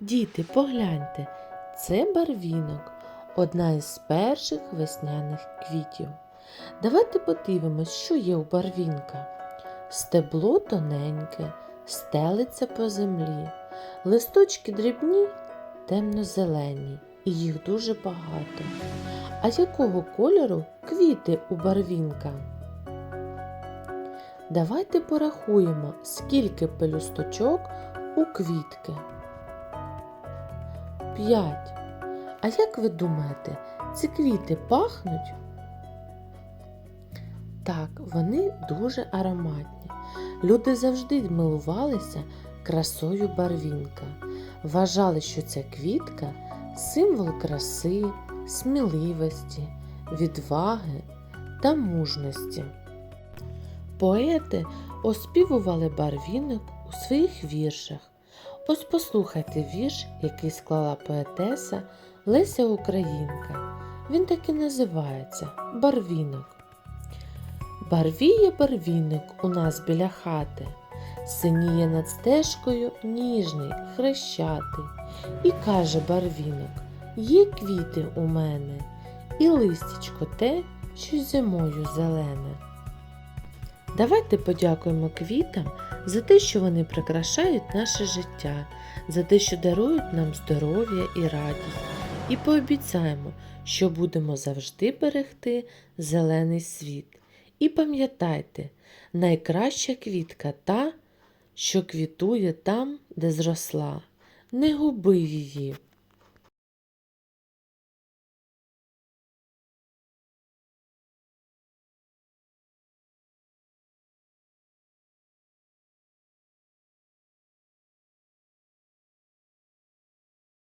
Діти, погляньте, це барвінок, одна із перших весняних квітів. Давайте подивимось, що є у барвінка. Стебло тоненьке, стелиться по землі, листочки дрібні, темно-зелені, і їх дуже багато. А якого кольору квіти у барвінка? Давайте порахуємо, скільки пелюсточок у квітки. П'ять. А як ви думаєте, ці квіти пахнуть? Так, вони дуже ароматні. Люди завжди милувалися красою барвінка. Вважали, що ця квітка символ краси, сміливості, відваги та мужності. Поети оспівували барвінок у своїх віршах. Ось послухайте вірш, який склала поетеса Леся Українка. Він так і називається Барвінок. Барвіє барвінок у нас біля хати, синіє над стежкою ніжний, хрещатий. І каже барвінок: Є квіти у мене, і листячко те, що зимою зелене. Давайте подякуємо квітам за те, що вони прикрашають наше життя, за те, що дарують нам здоров'я і радість, і пообіцяємо, що будемо завжди берегти зелений світ. І пам'ятайте, найкраща квітка та, що квітує там, де зросла. Не губи її.